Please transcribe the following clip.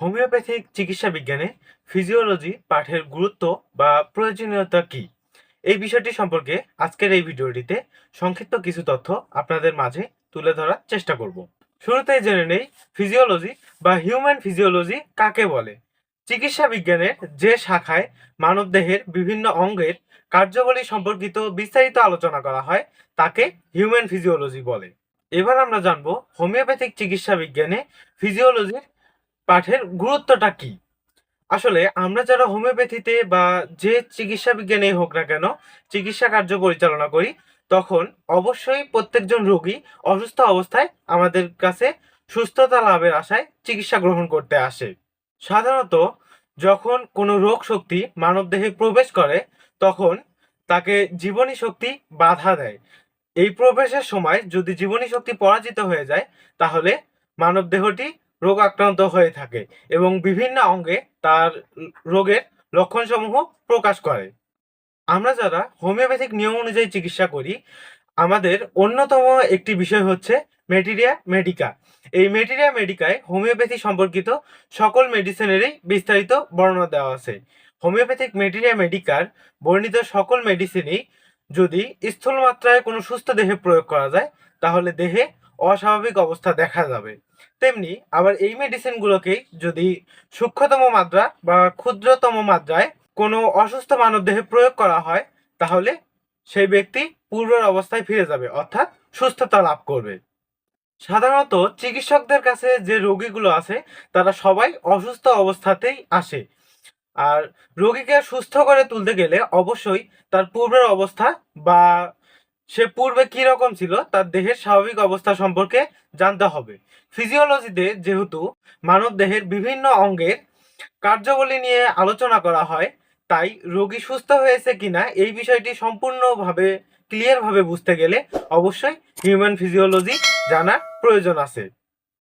Homeopathic চিকিৎসা বিজ্ঞানে physiology পাঠের গুরুত্ব বা প্রয়োজনীয়তা কী? এই বিষয়টি সম্পর্কে আজকের এই ভিডিওটিতে সংক্ষিপ্ত কিছু তথ্য আপনাদের মাঝে তুলে ধরার চেষ্টা করব। শুরুতেই জেনে নেই ফিজিওলজি বা হিউম্যান ফিজিওলজি কাকে বলে? চিকিৎসা বিজ্ঞানের যে শাখায় মানবদেহের বিভিন্ন অঙ্গের কার্যাবলী সম্পর্কিত বিস্তারিত আলোচনা করা হয়, তাকে হিউম্যান ফিজিওলজি বলে। এবার আমরা জানব হোমিওপ্যাথিক চিকিৎসা বিজ্ঞানে ফিজিওলজির পাঠের গুরুত্বটা কি? আসলে আমরা যারা হোমিওপ্যাথিতে বা যে চিকিৎসা বিজ্ঞানেই হোক না কেন, চিকিৎসা কার্য পরিচালনা করি, তখন অবশ্যই প্রত্যেকজন রোগী অসুস্থ অবস্থায় আমাদের কাছে সুস্থতা লাভের আশায় চিকিৎসা গ্রহণ করতে আসে। সাধারণত যখন কোনো রোগ শক্তি মানবদেহে প্রবেশ করে, তখন তাকে জীবনী শক্তি বাধা দেয়। এই প্রবেশের সময় যদি জীবনী শক্তি পরাজিত হয়ে যায়, তাহলে মানবদেহটি রোগ আক্রান্ত হয়ে থাকে এবং বিভিন্ন অঙ্গে তার রোগের লক্ষণসমূহ প্রকাশ করে। আমরা যারা হোমিওপ্যাথিক নিয়ম অনুযায়ী চিকিৎসা করি, আমাদের অন্যতম একটি বিষয় হচ্ছে মেটেরিয়া মেডিকা। এই মেটেরিয়া মেডিকায় হোমিওপ্যাথি সম্পর্কিত সকল মেডিসিনেরই বিস্তারিত বর্ণনা দেওয়া আছে। হোমিওপ্যাথিক মেটেরিয়া মেডিকার বর্ণিত সকল মেডিসিনই যদি স্থূল মাত্রায় কোনো সুস্থ দেহে প্রয়োগ করা যায়, তাহলে দেহে অস্বাভাবিক অবস্থা দেখা যাবে। তেমনি আবার এই মেডিসিনগুলোকেই যদি সূক্ষ্মতম মাত্রা বা ক্ষুদ্রতম মাত্রায় কোনো অসুস্থ মানবদেহে প্রয়োগ করা হয়, তাহলে সেই ব্যক্তি পূর্বের অবস্থায় ফিরে যাবে, অর্থাৎ সুস্থতা লাভ করবে। সাধারণত চিকিৎসকদের কাছে যে রোগীগুলো আছে, তারা সবাই অসুস্থ অবস্থাতেই আসে। আর রোগীকে সুস্থ করে তুলতে গেলে অবশ্যই তার পূর্বের অবস্থা বা সে পূর্বে কি রকম ছিল তার দেহের স্বাভাবিক অবস্থা সম্পর্কে জানতে হবে। ফিজিওলজিতে যেহেতু মানব দেহের বিভিন্ন অঙ্গের কার্যাবলী নিয়ে আলোচনা করা হয়, তাই রোগী সুস্থ হয়েছে কিনা এই বিষয়টি সম্পূর্ণভাবে ক্লিয়ারভাবে বুঝতে গেলে অবশ্যই হিউম্যান ফিজিওলজি জানার প্রয়োজন আছে।